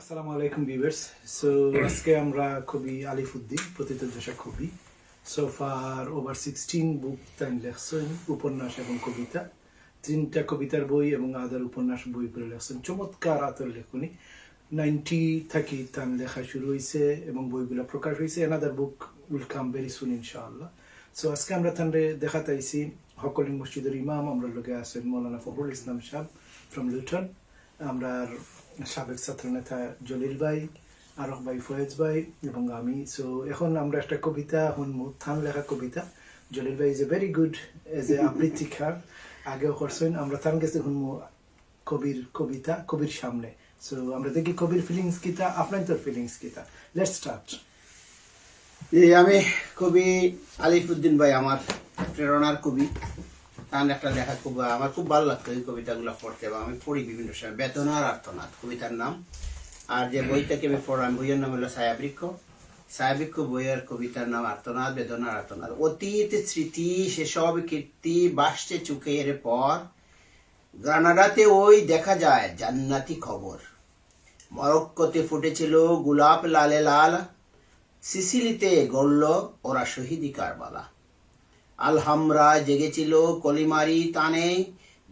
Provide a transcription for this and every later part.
আসসালামু আলাইকুম viewers. So আজকে আমরা কবি আলিফ উদ্দিন প্রতিতদ্দশা কবি। So far over sixteen book তাইন লেখছেন, উপন্যাস এবং কবিতা। তিনটা কবিতার বই এবং আদার উপন্যাস বই করে লেখছেন। চমৎকার আতর লেখনি। নাইনটি থাকি তান লেখা শুরু হয়েছে এবং বইগুলো প্রকাশ হয়েছে another book will come very soon ইনশাআল্লাহ। সো আজকে আমরা তানরে দেখাতে আইছি হকলিং মসজিদের ইমাম। আমরা লোকে আছেন মৌলানা ফখরুল ইসলাম সাহ ফ্রম লুটন আমরা সাবেক ছাত্র নেতা জলিল ভাই আরক ভাই ফয়েজ ভাই এবং আমি। সো এখন আমরা একটা কবিতা শুনব থান লেখা কবিতা। জলিল ভাই is a very good as a আবৃত্তিকার আগেও করছেন, আমরা তার কাছে শুনব কবির কবিতা, কবির সামনে। সো আমরা দেখি কবির ফিলিংস কিতা আপনার তোর ফিলিংস কিতা লেট স্টার্ট এই আমি কবি আলিফ উদ্দিন ভাই, আমার প্রেরণার কবি। তার একটা দেখা খুব, আমার খুব ভালো লাগতো এই কবিতাগুলো পড়তে এবং আমি পড়ি বিভিন্ন সময়। বেদনার আর্তনাদ, কবিতার নাম। আর যে বইটাকে আমি পড়লাম বইয়ের নাম হলো ছায়াবৃক্ষ। ছায়াবৃক্ষ বইয়ের কবিতার নাম আর্তনাদ বেদনার আর্তনাদ। অতীত স্মৃতি, সেসব কীর্তি বাসছে চুকের পর। গ্রানাডাতে ওই দেখা যায় জান্নাতি খবর। মরক্কোতে ফুটেছিল গোলাপ লালে লাল। সিসিলিতে গড়ল ওরা শহীদি কারবালা। আলহামরা জেগেছিল কলিমারি তানে,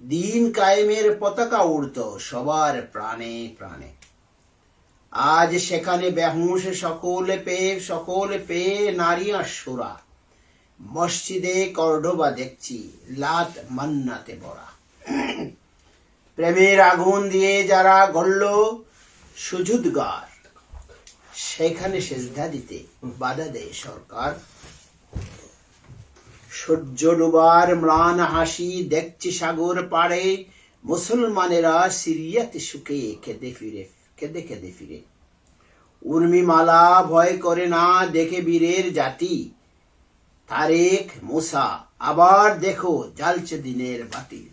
দিন কায়েমের পতাকা উড়ত সবার প্রাণে প্রাণে। আজ সেখানে বেহুশ সকলে পেয়ে সকলে পেয়ে নারী সুরা মসজিদে কর্ডোবা দেখছি, লাত মান্নাতে বড়া প্রেমের আগুন দিয়ে যারা গড়ল সুজুদগার, সেখানে সেজদা দিতে বাধা দেয় সরকার। সূর্য ডুবার ম্লান হাসি দেখছি সাগর পাড়ে। মুসলমানেরা সিরিয়াতে সুখে কেঁদে ফিরে কেঁদে কেঁদে ফিরে। উর্মিমালা ভয় করে না দেখে বীরের জাতি। তারেক, মুসা, আবার দেখো জ্বালছে দিনের বাতি।